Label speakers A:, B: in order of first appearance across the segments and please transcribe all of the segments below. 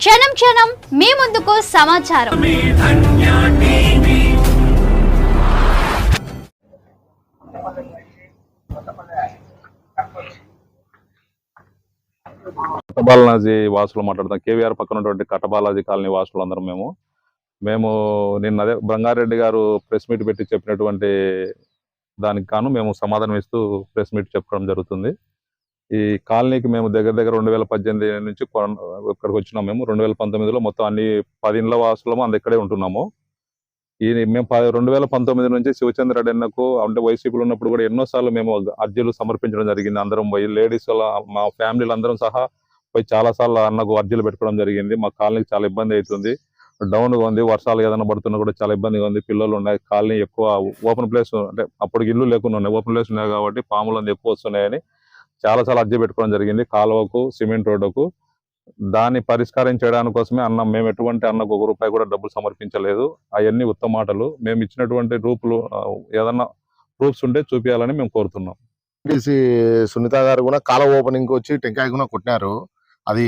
A: క్షణం క్షణం మీ ముందుకు సమాచారం.
B: కటబాలాజీ వాసులు మాట్లాడుతాం. కేవీఆర్ పక్కన ఉన్నటువంటి కటబాలాజీ కాలనీ వాసులు అందరం మేము. మేము నిన్న అదే బంగారెడ్డి గారు ప్రెస్ మీట్ పెట్టి చెప్పినటువంటి దానికి కాను మేము సమాధానం ఇస్తూ ప్రెస్ మీట్ చెప్పడం జరుగుతుంది. ఈ కాలనీకి మేము దగ్గర దగ్గర రెండు వేల పద్దెనిమిది నుంచి ఇక్కడికి వచ్చినాం మేము. రెండు వేల పంతొమ్మిదిలో మొత్తం అన్ని పది ఇండ్ల వాసులము అంద ఇక్కడే ఉంటున్నాము. ఈ మేము ప- రెండు వేల పంతొమ్మిది నుంచి శివచంద్ర రెడ్డి అన్నకు అంటే వైసీపీలో ఉన్నప్పుడు కూడా ఎన్నోసార్లు మేము అర్జీలు సమర్పించడం జరిగింది. అందరం పోయి లేడీస్ మా ఫ్యామిలీలు అందరం సహా పోయి చాలా సార్లు అన్నకు అర్జీలు పెట్టుకోవడం జరిగింది. మా కాలనీకి చాలా ఇబ్బంది అవుతుంది డౌన్గా ఉంది. వర్షాలు ఏదైనా పడుతున్నా కూడా చాలా ఇబ్బందిగా ఉంది. పిల్లలు ఉన్నాయి. కాలనీ ఎక్కువ ఓపెన్ ప్లేస్ అంటే అప్పటికి ఇల్లు లేకుండా ఉన్నాయి. ఓపెన్ ప్లేస్ ఉన్నాయి కాబట్టి పాములు అంది ఎక్కువ వస్తున్నాయని చాలా చాలా అర్జీ పెట్టుకోవడం జరిగింది. కాలువకు సిమెంట్ రోడ్డుకు. దాన్ని పరిష్కారం చేయడానికి కోసమే అన్న మేము ఎటువంటి అన్నకు ఒక రూపాయి కూడా డబ్బులు సమర్పించలేదు. అవన్నీ ఉత్తమ మాటలు. మేము ఇచ్చినటువంటి రూపులు ఏదన్నా ప్రూఫ్స్ ఉంటే చూపించాలని మేము కోరుతున్నాం.
C: టీసీ సునీత గారు కూడా కాలువ ఓపెనింగ్ వచ్చి టెంకాయ కూడా కొట్టినారు. అది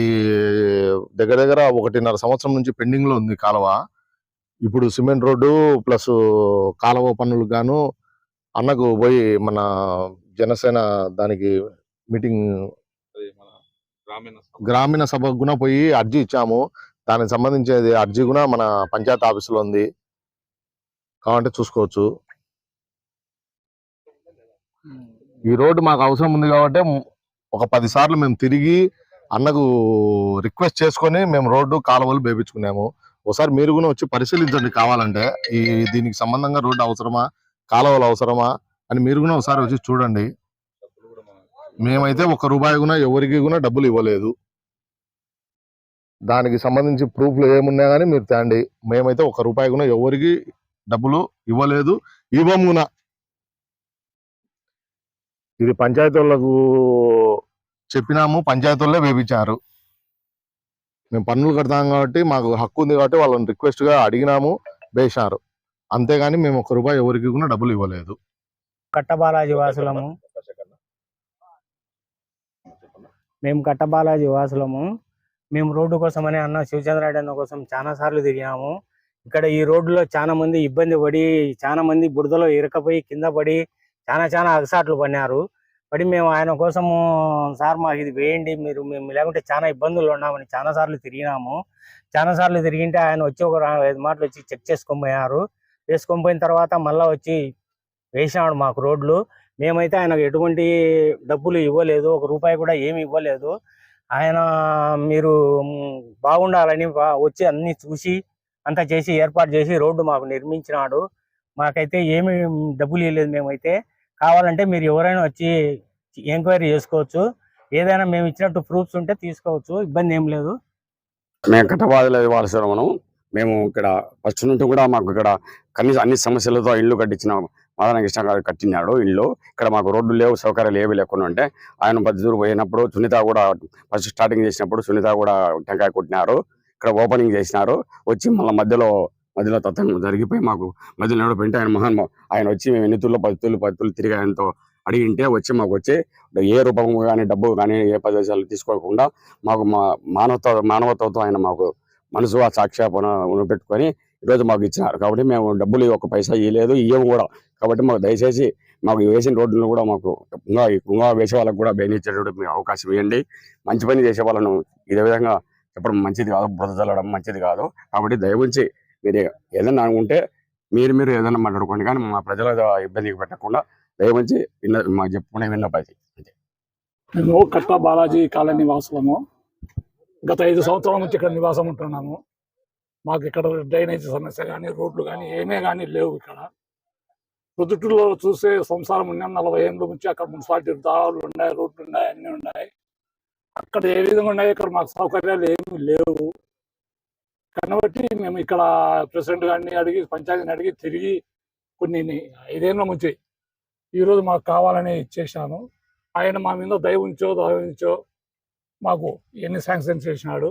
C: దగ్గర దగ్గర ఒకటిన్నర సంవత్సరం నుంచి పెండింగ్లో ఉంది కాలువ. ఇప్పుడు సిమెంట్ రోడ్డు ప్లస్ కాలువ పనులు గాను అన్నకు పోయి మన జనసేన దానికి మీటింగ్ గ్రామీణ సభకు కూడా పోయి అర్జీ ఇచ్చాము. దానికి సంబంధించేది అర్జీ కూడా మన పంచాయతీ ఆఫీసులో ఉంది. కావాలంటే చూసుకోవచ్చు. ఈ రోడ్డు మాకు అవసరం ఉంది కాబట్టి ఒక పది సార్లు మేము తిరిగి అన్నకు రిక్వెస్ట్ చేసుకొని మేము రోడ్డు కాలువలు వేపించుకున్నాము. ఒకసారి మీరు కూడా వచ్చి పరిశీలించండి కావాలంటే. ఈ దీనికి సంబంధంగా రోడ్డు అవసరమా? కాలువలు అవసరమా? అని మీరు కూడా ఒకసారి వచ్చి చూడండి. మేమైతే ఒక రూపాయి కూడా ఎవరికి కూడా డబ్బులు ఇవ్వలేదు. దానికి సంబంధించి ప్రూఫ్లు ఏమున్నా కానీ మీరు తేండి. మేమైతే ఒక రూపాయి కూడా ఎవరికి డబ్బులు ఇవ్వలేదు. ఇవ్వమున ఇది పంచాయతీ వాళ్ళకు చెప్పినాము పంచాయతీ వాళ్ళే వేపించారు. మేము పన్నులు కడతాం కాబట్టి మాకు హక్కు ఉంది కాబట్టి వాళ్ళని రిక్వెస్ట్గా అడిగినాము వేశారు. అంతేగాని మేము ఒక రూపాయి ఎవరికి కూడా డబ్బులు ఇవ్వలేదు.
D: కట్టబాలాజీ వాసులము. మేము కట్టబాలాజీ వాసులము. మేము రోడ్డు కోసమని అన్న శివచంద్రారెడ్డి అన్న కోసం చాలా సార్లు తిరిగినాము ఇక్కడ ఈ రోడ్డులో చాలా మంది ఇబ్బంది పడి చాలా మంది బురదలో ఇరకపోయి కింద పడి చాలా చాలా అగసాట్లు పడినారు. పడి మేము ఆయన కోసము సార్ మాకు ఇది వేయండి మీరు మేము లేకుంటే చాలా ఇబ్బందులు ఉన్నామని చాలా సార్లు తిరిగినాము. చాలా సార్లు తిరిగింటే ఆయన వచ్చి ఒక ఐదు మాటలు వచ్చి చెక్ చేసుకొని పోయారు. వేసుకొని పోయిన తర్వాత మళ్ళా వచ్చి వేసినాడు మాకు రోడ్లు. మేమైతే ఆయనకు ఎటువంటి డబ్బులు ఇవ్వలేదు ఒక రూపాయి కూడా ఏమి ఇవ్వలేదు. ఆయన మీరు బాగుండాలని వచ్చి అన్ని చూసి అంతా చేసి ఏర్పాటు చేసి రోడ్డు మాకు నిర్మించినాడు. మాకైతే ఏమి డబ్బులు ఇవ్వలేదు మేమైతే. కావాలంటే మీరు ఎవరైనా వచ్చి ఎంక్వైరీ చేసుకోవచ్చు. ఏదైనా మేము ఇచ్చినట్టు ప్రూఫ్స్ ఉంటే తీసుకోవచ్చు ఇబ్బంది ఏం లేదు.
E: మేము కట్టబాధలో ఇవ్వాల్సిన మనం. మేము ఇక్కడ ఫస్ట్ నుండి కూడా మాకు ఇక్కడ కనీసం అన్ని సమస్యలతో ఇల్లు కట్టించినాము మాదాన ఇష్టంగా గారు కట్టినాడు ఇల్లు. ఇక్కడ మాకు రోడ్డు లేవు సౌకర్యాలు ఏవి లేకుండా ఉంటే ఆయన బద్దూరు పోయినప్పుడు సునీత కూడా ఫస్ట్ స్టార్టింగ్ చేసినప్పుడు సునీత కూడా టెంకాయ కొట్టినారు. ఇక్కడ ఓపెనింగ్ చేసినారు. వచ్చి మళ్ళీ మధ్యలో మధ్యలో తత్వం జరిగిపోయి మాకు మధ్యలో నడిపోయింటే ఆయన మహాన్ ఆయన వచ్చి మేము ఎన్ని తుళ్ళు పది తుళ్ళు పది తుళ్ళు తిరిగి ఆయనతో అడిగింటే వచ్చి మాకు వచ్చి ఏ రూపం కానీ డబ్బు కానీ ఏ ప్రదేశాలు తీసుకోకుండా మాకు మా మానవత మానవతతో ఆయన మాకు మనసు ఆ సాక్షాపన పెట్టుకొని ఈరోజు మాకు ఇచ్చినారు. కాబట్టి మేము డబ్బులు ఒక పైసా ఇవ్వలేదు ఇవ్వము కూడా. కాబట్టి మాకు దయచేసి మాకు వేసిన రోడ్లను కూడా మాకు ఇంకా ఇంకా వేసే వాళ్ళకు కూడా బెనిచ్చేటటువంటి మీకు అవకాశం ఇవ్వండి. మంచి పని చేసే వాళ్ళను ఇదే విధంగా చెప్పడం మంచిది కాదు బురద చల్లడం మంచిది కాదు. కాబట్టి దయవుంచి మీరు ఏదన్నా ఉంటే మీరు మీరు ఏదైనా మాట్లాడుకోండి. కానీ మా ప్రజల ఇబ్బందికి పెట్టకుండా దయవుంచి విన్న మాకు చెప్పుకునే విన్నపతి
F: మేము కట్ట బాలాజీ కాలనీ నివాసము గత ఐదు సంవత్సరాల నుంచి ఇక్కడ నివాసం ఉంటున్నాము. మాకు ఇక్కడ డ్రైనేజ్ సమస్య కానీ రోడ్లు కానీ ఏమే కానీ లేవు ఇక్కడ. ప్రొద్దుటూరులో చూసే సంసారం ఉన్నాం నలభై ఏళ్ళ నుంచి అక్కడ మున్సిపాలిటీ దారులు ఉన్నాయి రోడ్లు ఉన్నాయి అన్నీ ఉన్నాయి. అక్కడ ఏ విధంగా ఉన్నాయి ఇక్కడ మాకు సౌకర్యాలు ఏమీ లేవు. కాబట్టి మేము ఇక్కడ ప్రెసిడెంట్ గారిని అడిగి పంచాయతీని అడిగి తిరిగి కొన్ని ఐదేళ్ళ నుంచి ఈరోజు మాకు కావాలని ఇచ్చేసాను ఆయన మా మీద దయ ఉంచో దయ ఉంచో మాకు ఎన్ని శాంక్షన్ చేసినాడు.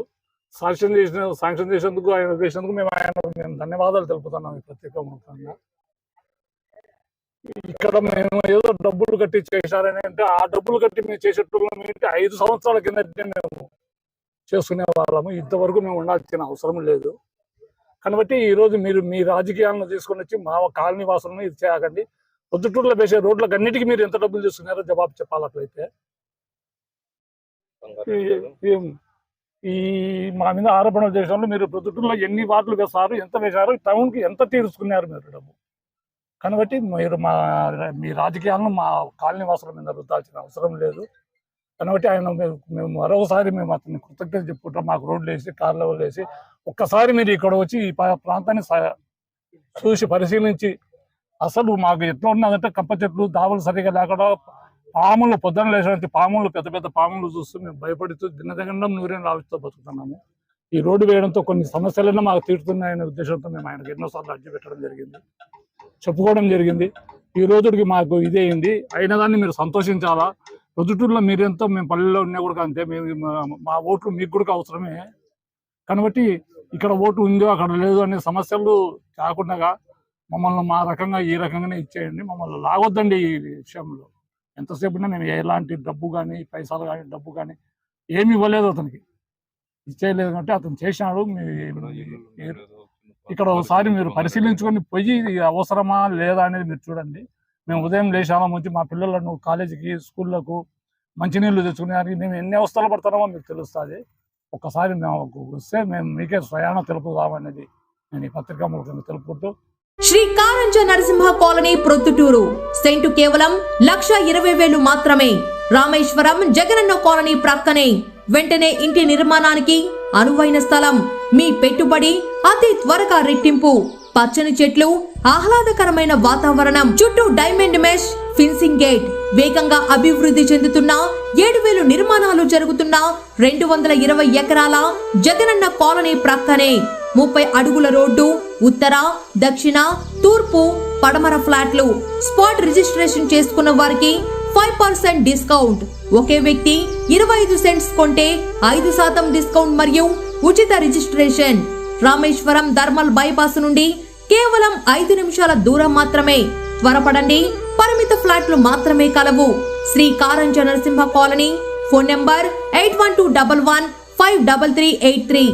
F: శాంక్షన్ చేసిన శాంక్షన్ చేసేందుకు ఆయన చేసినందుకు మేము ఆయన మేము ధన్యవాదాలు తెలుపుతున్నాం ప్రత్యేకంగా ఇక్కడ మేము ఏదో డబ్బులు కట్టి చేశారని అంటే ఆ డబ్బులు కట్టి మేము చేసేటప్పుడు ఏంటి ఐదు సంవత్సరాల కిందటే మేము చేసుకునే వాళ్ళము. ఇంతవరకు మేము ఉండాల్సిన అవసరం లేదు. కాబట్టి ఈ రోజు మీరు మీ రాజకీయాలను తీసుకొని వచ్చి మా కాలనీ వాసులను ఇది చేయకండి. పొద్దుటూరులో వేసే రోడ్లకు అన్నిటికీ మీరు ఎంత డబ్బులు తీసుకున్నారో జవాబు చెప్పాలి అట్లయితే ఈ- మా మీద ఆరోపణలు చేసిన మీరు ప్రొద్దుటూరులో ఎన్ని వార్డులు వేశారు ఎంత వేశారు టౌన్కి ఎంత తీర్చుకున్నారు మీరు డబ్బు? కాబట్టి మీరు మా మీ రాజకీయాలను మా కాలనీ వాసుల మీద రుద్దాల్సిన అవసరం లేదు. కాబట్టి ఆయన మేము మరొకసారి మేము అతన్ని కృతజ్ఞత చెప్పుకుంటాం మాకు రోడ్లు వేసి కార్ లెవెల్ వేసి ఒక్కసారి మీరు ఇక్కడ వచ్చి ఈ పా- ప్రాంతాన్ని చూసి పరిశీలించి అసలు మాకు ఎట్లా ఉన్నదంటే కప్ప చెట్లు దావలు సరిగా లేకుండా పాములు పొద్దున లేచినట్టు పాములు పెద్ద పెద్ద పాములు చూస్తూ మేము భయపడుతూ దినదగండం నూరేళ్ళు ఆవిస్తూ బతుకుతున్నాము. ఈ రోడ్డు వేయడంతో కొన్ని సమస్యలైనా మాకు తీరుతున్నాయనే ఉద్దేశంతో మేము ఆయనకు ఎన్నోసార్లు అర్జీ పెట్టడం జరిగింది. చెప్పుకోవడం జరిగింది. ఈ రోజుకి మాకు ఇదే అయింది. అయినా దాన్ని మీరు సంతోషించాలా? ప్రొద్దుటూరులో మీరెంతో మేము పల్లెల్లో ఉన్నా కూడా అంతే. మేము మా- మా ఓట్లు మీకు కూడా అవసరమే. కాబట్టి ఇక్కడ ఓటు ఉందో అక్కడ లేదు అనే సమస్యలు కాకుండా మమ్మల్ని మా రకంగా ఈ రకంగానే ఇచ్చేయండి. మమ్మల్ని లాగొద్దండి ఈ విషయంలో. ఎంతసేపు ఉన్నా మేము ఎలాంటి డబ్బు కానీ పైసలు కానీ డబ్బు కానీ ఏమి ఇవ్వలేదు అతనికి. ఇచ్చేయలేదు అంటే అతను చేసినాడు ఇక్కడ ఒకసారి మీరు పరిశీలించుకొని పోయి అవసరమా లేదా అనేది మీరు చూడండి. మేము ఉదయం లేచామా వచ్చి మా పిల్లలను కాలేజీకి స్కూళ్ళకు మంచినీళ్ళు తెచ్చుకునేదానికి మేము ఎన్ని అవస్థలు పడుతున్నామో మీకు తెలుస్తుంది. ఒక్కసారి మేము వస్తే మేము మీకే స్వయాన తెలుపుదామనేది నేను ఈ పత్రికా మూలకంగా తెలుపుకుంటూ
G: శ్రీ కారంజ నరసింహ కాలనీ ప్రొద్దుటూరు. సెంటు కేవలం లక్ష ఇరవై వేలు మాత్రమే. రామేశ్వరం జగనన్న కాలనీ ప్రక్కనే. వెంటనే ఇంటి నిర్మాణానికి అనువైన స్థలం మీ పెట్టుబడి అతి త్వరగా రెట్టింపు. పచ్చని చెట్లు ఆహ్లాదకరమైన వాతావరణం చుట్టూ డైమండ్ మెష్ ఫిన్సింగ్ గేట్. వేగంగా అభివృద్ధి చెందుతున్న ఏడు వేలు నిర్మాణాలు జరుగుతున్న రెండు వందల ఇరవై ఎకరాల జగనన్న కాలనీ ప్రక్కనే. ముప్పై అడుగుల రోడ్డు ఉత్తర దక్షిణ తూర్పు పడమర ఫ్లాట్లు. స్పాట్ రిజిస్ట్రేషన్ చేసుకున్న వారికి ఫైవ్ పర్సెంట్ డిస్కౌంట్. ఒకే వ్యక్తి ఇరవై ఐదు సెంట్స్ కొంటే ఐదు శాతం డిస్కౌంట్ మరియు ఉచిత రిజిస్ట్రేషన్. రామేశ్వరం ధర్మల్ బైపాస్ నుండి కేవలం ఐదు నిమిషాల దూరం మాత్రమే. త్వరపడండి పరిమిత ఫ్లాట్లు మాత్రమే కలవు. Sri Karanja Narasimha colony phone number eight one two double one five double three eight three.